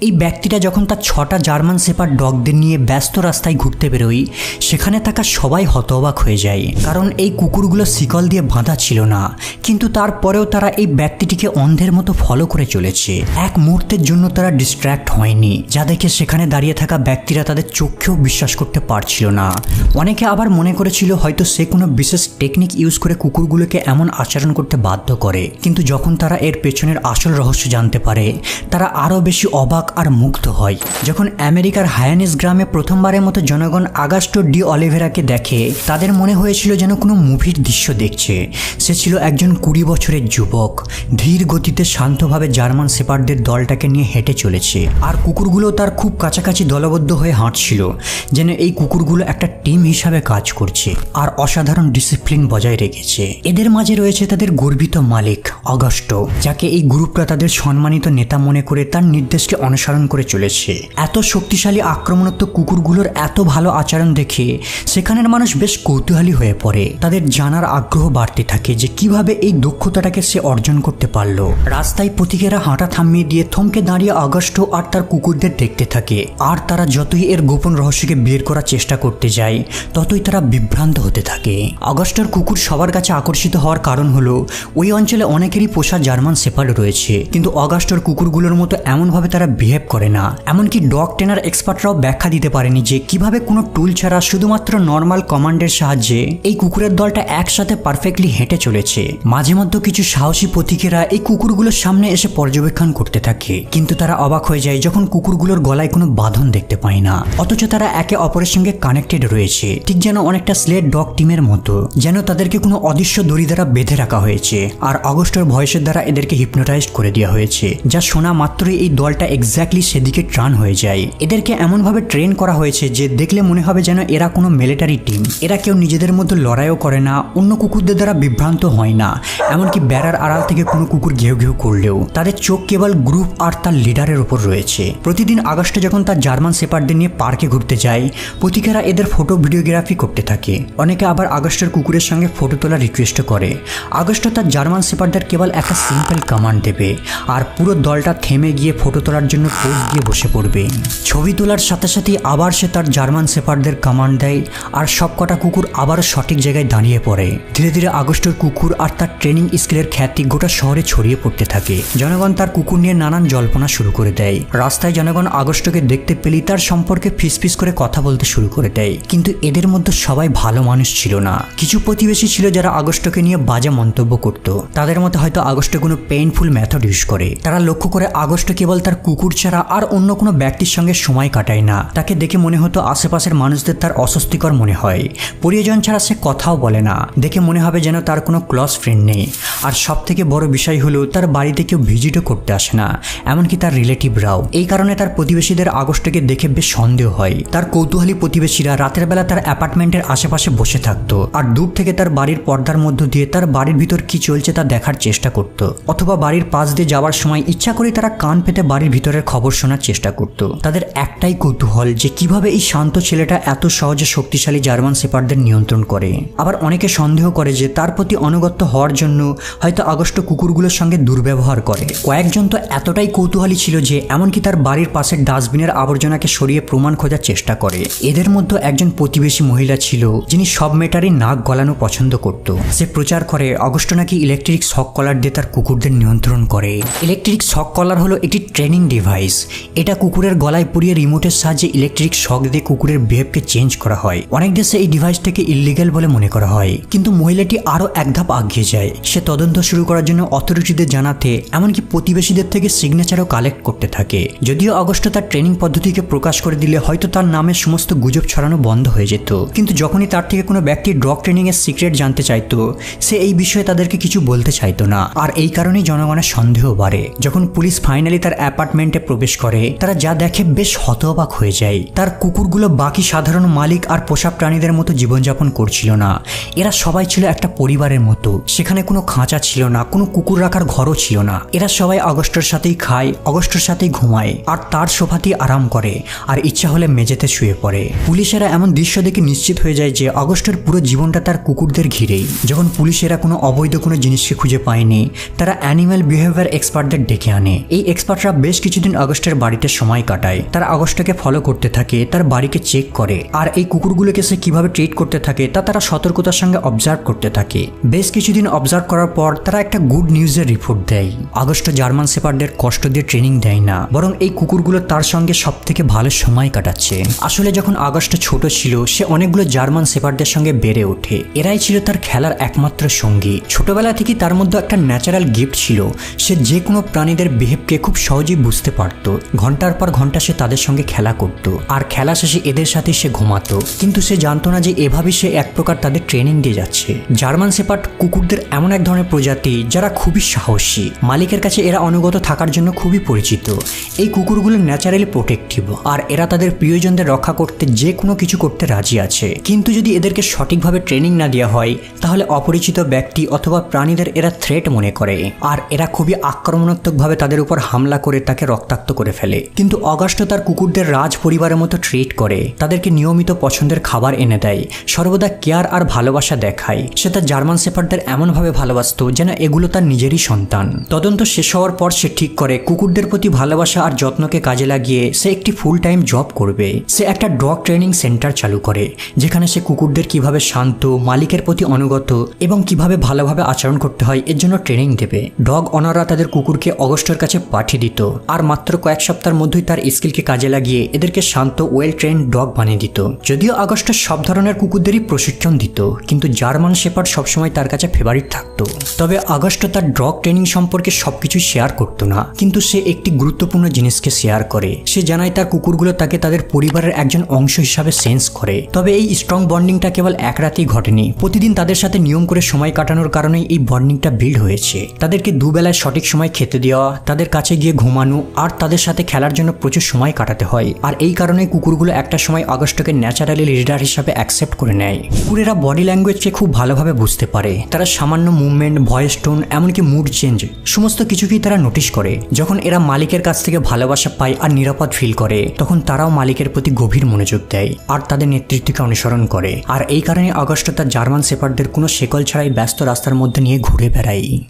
এই ব্যক্তিটা যখন তার ছটা জার্মান সেপার ডগদের নিয়ে ব্যস্ত রাস্তায় ঘুরতে বেরোয়, সেখানে থাকা সবাই হতবাক হয়ে যায়। কারণ এই কুকুরগুলো শিকল দিয়ে বাঁধা ছিল না। কিন্তু তারপরেও তারা এই ব্যক্তিটিকে অন্ধের মতো ফলো করে চলেছে। এক মুহূর্তের জন্য তারা ডিস্ট্র্যাক্ট হয়নি। যা দেখে সেখানে দাঁড়িয়ে থাকা ব্যক্তিরা তাদের চোখেও বিশ্বাস করতে পারছিল না। অনেকে আবার মনে করেছিল হয়তো সে কোনো বিশেষ টেকনিক ইউজ করে কুকুরগুলোকে এমন আচরণ করতে বাধ্য করে। কিন্তু যখন তারা এর পেছনের আসল রহস্য জানতে পারে, তারা আরও বেশি অবাক আর মুগ্ধ হয়। যখন আমেরিকার হায়ানিস গ্রামে প্রথমবারের মতো জনগণ আগাস্টো ডি অলিভেরাকে দেখে, তাদের মনে হয়েছিল যেন কোনো মুভির দৃশ্য দেখছে। সে ছিল একজন কুড়ি বছরের যুবক। ধীর গতিতে শান্তভাবে জার্মান সেপারদের দলটাকে নিয়ে হেঁটে চলেছে। আর কুকুরগুলো তার খুব কাছাকাছি দলবদ্ধ হয়ে হাঁটছিল, যেন এই কুকুরগুলো একটা টিম হিসাবে কাজ করছে আর অসাধারণ ডিসিপ্লিন বজায় রেখেছে। এদের মাঝে রয়েছে তাদের গর্বিত মালিক, অগস্ট, যাকে এই গ্রুপটা তাদের সম্মানিত নেতা মনে করে তার নির্দেশকে অনুসরণ করে চলেছে। এত শক্তিশালী আক্রমণাত্মক কুকুরগুলোর এত ভালো আচরণ দেখে সেখানের মানুষ বেশ কৌতূহলী হয়ে পড়ে। তাদের জানার আগ্রহ বাড়তে থাকে যে কীভাবে এই দক্ষতাটাকে সে অর্জন করতে পারল। রাস্তায় পথিকেরা হাঁটা থামিয়ে দিয়ে থমকে দাঁড়িয়ে অগস্ট আর তার কুকুরদের দেখতে থাকে। আর তারা যতই এর গোপন রহস্যকে বের করার চেষ্টা করতে যায়, ততই তারা বিভ্রান্ত হতে থাকে। অগস্টের কুকুর সবার কাছে আকর্ষিত হওয়ার কারণ হলো, ওই অঞ্চলে অনেকেরই পোষা জার্মান সেপার্ড রয়েছে। কিন্তু অগাস্টর কুকুরগুলোর মতো এমনভাবে তারা বিহেভ করে না। এমনকি ডগ ট্রেনার এক্সপার্টরাও ব্যাখ্যা দিতে পারেনি যে কীভাবে কোনো টুল ছাড়া শুধুমাত্র নর্মাল কমান্ডের সাহায্যে এই কুকুরের দলটা একসাথে পারফেক্টলি হেঁটে চলেছে। মাঝে মধ্যে কিছু সাহসী পথিকেরা এই কুকুরগুলোর সামনে এসে পর্যবেক্ষণ করতে থাকে। কিন্তু তারা অবাক হয়ে যায় যখন কুকুরগুলোর গলায় কোনো বাঁধন দেখতে পায় না। অথচ তারা একে অপরের সঙ্গে কানেক্টেড রয়েছে। ঠিক যেন অনেকটা স্লেট ডগ টিমের মতো। যেন তাদেরকে কোনো অদৃশ্য দড়ি দ্বারা বেঁধে রাখা হয়েছে। আর অগস্টের ভয়েসের দ্বারা এদেরকে হিপনোটাইজ করে দেওয়া হয়েছে। যা শোনা মাত্রই এই দলটা এক্স্যাক্টলি সেদিকে ট্রান হয়ে যায়। এদেরকে এমনভাবে ট্রেন করা হয়েছে যে দেখলে মনে হবে যেন এরা কোনো মিলিটারি টিম এরা কেউ নিজেদের মধ্যে লড়াইও করে না, অন্য কুকুরদের দ্বারা বিভ্রান্ত হয় না। এমনকি বেড়ার আড়াল থেকে কোনো কুকুর ঘেউ ঘেউ করলেও। তাদের চোখ কেবল গ্রুপ আর তার লিডারের উপর রয়েছে। প্রতিদিন আগস্টে যখন তার জার্মান সেপারদের নিয়ে পার্কে ঘুরতে যায়, পথিকেরা এদের ফটো ভিডিওগ্রাফি করতে থাকে। অনেকে আবার আগস্টের কুকুরের সঙ্গে ফটো তোলার রিকোয়েস্ট করে। আগস্ট তার জার্মান সেপারদের কেবল একটা সিম্পল কমান্ড দেবে। আর পুরো দলটা থেমে গিয়ে ফটো তোলার জন্য পোজ দিয়ে বসে পড়বে। ছবি তোলার সাথে সাথে আবার সে তার জার্মান সেপারদের কমান্ড দেয় আর সবকটা কুকুর আবারও সঠিক জায়গায় দাঁড়িয়ে পড়ে। ধীরে ধীরে আগস্টের কুকুর আর তার ট্রেনিং স্কিলের খ্যাতি গোটা শহরে ছড়িয়ে পড়তে থাকে। জনগণ তার কুকুর নিয়ে নানান জল্পনা শুরু করে দেয়। রাস্তায় জনগণ আগস্টকে দেখতে পেলেই তার সম্পর্কে ফিসফিস করে কথা বলতে শুরু করে দেয়। কিন্তু এদের মধ্যে সবাই ভালো মানুষ ছিল না। কিছু প্রতিবেশী ছিল যারা আগস্টকে নিয়ে বাজে মন্তব্য করত। তাদের মতে হয়তো আগস্ট কোনো পেইনফুল মেথড ইউজ করে। তারা লক্ষ্য করে আগস্ট কেবল তার কুকুর ছাড়া আর অন্য কোনো ব্যক্তির সঙ্গে সময় কাটায় না। তাকে দেখে মনে হতো আশেপাশের মানুষদের তার অস্বস্তিকর মনে হয়। পরিজন ছাড়া সে কথাও বলে না। দেখে মনে হবে যেন তার কোনো ক্লস ফ্রেন্ড নেই। আর সব থেকে বড় বিষয় হলো, তার বাড়িতে কেউ ভিজিটও করতে আসে না। এমনকি তার রিলেটিভরাও। এই কারণে তার প্রতিবেশীদের আগস্টকে দেখে বেশ সন্দেহ হয়। তার কৌতূহলী প্রতিবেশীরা রাতের বেলা তার অ্যাপার্টমেন্টের আশেপাশে বসে থাকতো। আর দূর থেকে তার বাড়ির পর্দার মধ্য দিয়ে তার বাড়ির ভিতর কি চলছে তা দেখার চেষ্টা করত। অথবা বাড়ির পাশ দিয়ে যাওয়ার সময় ইচ্ছা করে তারা কান পেতে বাড়ির ভিতরের খবর শোনার চেষ্টা করত। তাদের একটাই কৌতূহল যে কীভাবে এই শান্ত ছেলেটা এত সহজে শক্তিশালী জার্মান সেপারদের নিয়ন্ত্রণ করে। আবার অনেকে সন্দেহ করে যে তার প্রতি অনুগত্য হওয়ার জন্য হয়তো আগস্ট কুকুরগুলোর সঙ্গে দুর্ব্যবহার করে। কয়েকজন তো এতটাই কৌতূহলী ছিল যে এমনকি তার বাড়ির পাশের ডাস্টবিনের আবর্জনাকে সরিয়ে প্রমাণ খোঁজার চেষ্টা করে। এদের মধ্যে একজন প্রতিবেশী মহিলা ছিল, যিনি সব মেটারই নাক গলানো পছন্দ করত। সে প্রচার করে অগস্ট নাকি ইলেকট্রিক শক কলার দিয়ে তার কুকুরদের নিয়ন্ত্রণ করে। ইলেকট্রিক শক কলার হলো একটি ট্রেনিং ডিভাইস। এটা কুকুরের গলায় পুড়িয়ে রিমোটের সাহায্যে ইলেকট্রিক শক দিয়ে কুকুরের বিহেভকে চেঞ্জ করা হয়। অনেক দেশে এই ডিভাইসটাকে ইলিগাল বলে মনে করা হয়। কিন্তু মহিলাটি আরও এক ধাপ আগিয়ে যায়। সে তদন্ত শুরু করার জন্য অথরিটিদের জানাতে, এমনকি প্রতিবেশীদের থেকে সিগনেচারও কালেক্ট করতে থাকে। যদিও অগস্ট তার ট্রেনিং পদ্ধতিকে প্রকাশ করে দিলে হয়তো তার নামে সমস্ত গুজব ছড়ানো বন্ধ হয়ে যেত। কিন্তু যখনই তার থেকে কোনো ব্যক্তি ড্রগ ট্রেনিং এর সিক্রেট জানতে চাইতো, সে এই বিষয়ে তাদেরকে কিছু বলতে চাইতো না। আর এই কারণেই জনগণের সন্দেহ বাড়ে। যখন পুলিশ ফাইনালি তার অ্যাপার্টমেন্টে প্রবেশ করে, তারা যা দেখে বেশ হতবাক হয়ে যায়। তার কুকুরগুলো বাকি সাধারণ মালিক আর পোষা প্রাণীদের মতো জীবনযাপন করছিল না। এরা সবাই ছিল একটা পরিবারের মতো। সেখানে কোনো খাঁচা ছিল না, কোনো কুকুর রাখার ঘরও ছিল না। এরা সবাই অগস্টের সাথেই খায় অগস্টের সাথেই ঘুমায়, আর তার সোফাতেই আরাম করে, আর ইচ্ছা হলে মেঝেতে শুয়ে পড়ে। পুলিশেরা এমন দৃশ্য দেখে নিশ্চিত হয়ে যায় যে অগস্টের পুরো জীবনটা তার কুকুরদের ঘিরেই। যখন পুলিশেরা কোনো অবৈধ কোনো জিনিসকে খুঁজে পায়নি, তারা অ্যানিম্যাল বিহেভিয়ার এক্সপার্টদের ডেকে আনে। এই এক্সপার্টরা বেশ কিছুদিন কিছুদিন আগস্টের বাড়িতে সময় কাটায়। তার আগস্টকে ফলো করতে থাকে, তার বাড়িকে চেক করে। আর এই কুকুরগুলোকে সে কীভাবে ট্রিট করতে থাকে, তা তারা সতর্কতার সঙ্গে অবজার্ভ করতে থাকে। বেশ কিছুদিন অবজার্ভ করার পর তারা একটা গুড নিউজের রিপোর্ট দেয়। আগস্ট জার্মান সেপারদের কষ্ট দিয়ে ট্রেনিং দেয় না, বরং এই কুকুরগুলো তার সঙ্গে সব থেকে ভালো সময় কাটাচ্ছে। আসলে যখন আগস্ট ছোট ছিল, সে অনেকগুলো জার্মান সেপারদের সঙ্গে বেড়ে ওঠে। এরাই ছিল তার খেলার একমাত্র সঙ্গী। ছোটবেলা থেকেই তার মধ্যে একটা ন্যাচারাল গিফট ছিল। সে যে কোনো প্রাণীদের বিহেভকে খুব সহজেই বুঝতে পারত। ঘণ্টার পর ঘণ্টা সে তাদের সঙ্গে খেলা করত। আর খেলা শেষে এদের সাথে সে ঘুমাতো। কিন্তু সে জানতো না যে এভাবে সে এক প্রকার তাদের ট্রেনিং দিয়ে যাচ্ছে। জার্মান সেপার্ট কুকুরদের এমন এক ধরনের প্রজাতি যারা খুবই সাহসী। মালিকের কাছে এরা অনুগত থাকার জন্য খুবই পরিচিত। এই কুকুরগুলো ন্যাচারালি প্রোটেক্টিভ আর এরা তাদের প্রিয়জনদের রক্ষা করতে যে কোনো কিছু করতে রাজি আছে। কিন্তু যদি এদেরকে সঠিকভাবে ট্রেনিং না দেওয়া হয়, তাহলে অপরিচিত ব্যক্তি অথবা প্রাণীদের এরা থ্রেট মনে করে। আর এরা খুবই আক্রমণাত্মকভাবে তাদের উপর হামলা করে তাকে রক্তাক্ত করে ফেলে। কিন্তু অগস্ট তার কুকুরদের রাজ পরিবারের মতো ট্রিট করে। তাদেরকে নিয়মিত পছন্দের খাবার এনে দেয়। সর্বদা কেয়ার আর ভালোবাসা দেখায়। সে তার জার্মান সেপারদের এমনভাবে ভালোবাসতো যেন এগুলো তার নিজেরই সন্তান। তদন্ত শেষ হওয়ার পর সে ঠিক করে, কুকুরদের প্রতি ভালোবাসা আর যত্নকে কাজে লাগিয়ে সে একটি ফুল টাইম জব করবে। সে একটা ডগ ট্রেনিং সেন্টার চালু করে, যেখানে সে কুকুরদের কীভাবে শান্ত, মালিকের প্রতি অনুগত এবং কীভাবে ভালোভাবে আচরণ করতে হয় এর জন্য ট্রেনিং দেবে। ডগ অনাররা তাদের কুকুরকে অগস্টের কাছে পাঠিয়ে দিত। আর মাত্র কয়েক সপ্তাহের মধ্যেই তার স্কিলকে কাজে লাগিয়ে এদেরকে শান্ত ওয়েল ট্রেন ডগ বানিয়ে দিত। যদিও আগস্ট সব ধরনের কুকুরদেরই প্রশিক্ষণ দিত, কিন্তু জার্মান শেপার্ড সবসময় তার কাছে ফেভারিট থাকতো। তবে আগস্ট তার ডগ ট্রেনিং সম্পর্কে সবকিছু শেয়ার করতো না, কিন্তু সে একটি গুরুত্বপূর্ণ জিনিসকে শেয়ার করে। সে জানায় তার কুকুরগুলো তাকে তাদের পরিবারের একজন অংশ হিসাবে সেন্স করে। তবে এই স্ট্রং বন্ডিংটা কেবল এক রাতেই ঘটেনি। প্রতিদিন তাদের সাথে নিয়ম করে সময় কাটানোর কারণেই এই বন্ডিংটা বিল্ড হয়েছে। তাদেরকে দুবেলায় সঠিক সময় খেতে দেওয়া, তাদের কাছে গিয়ে ঘুমানো আর তাদের সাথে খেলার জন্য প্রচুর সময় কাটাতে হয়। আর এই কারণে কুকুরগুলো একটা সময় আগস্টকে ন্যাচারালি লিডার হিসাবে অ্যাকসেপ্ট করে নেয়। কুকুরেরা বডি ল্যাঙ্গুয়েজকে খুব ভালোভাবে বুঝতে পারে। তারা সামান্য মুভমেন্ট ভয়েস টোন এমনকি মুড চেঞ্জ সমস্ত কিছুকেই তারা নোটিশ করে। যখন এরা মালিকের কাছ থেকে ভালোবাসা পায় আর নিরাপদ ফিল করে, তখন তারাও মালিকের প্রতি গভীর মনোযোগ দেয় আর তাদের নেতৃত্বকে অনুসরণ করে। আর এই কারণে আগস্ট তার জার্মান সেপারদের কোনো শেকল ছাড়াই ব্যস্ত রাস্তার মধ্যে নিয়ে ঘুরে বেড়ায়।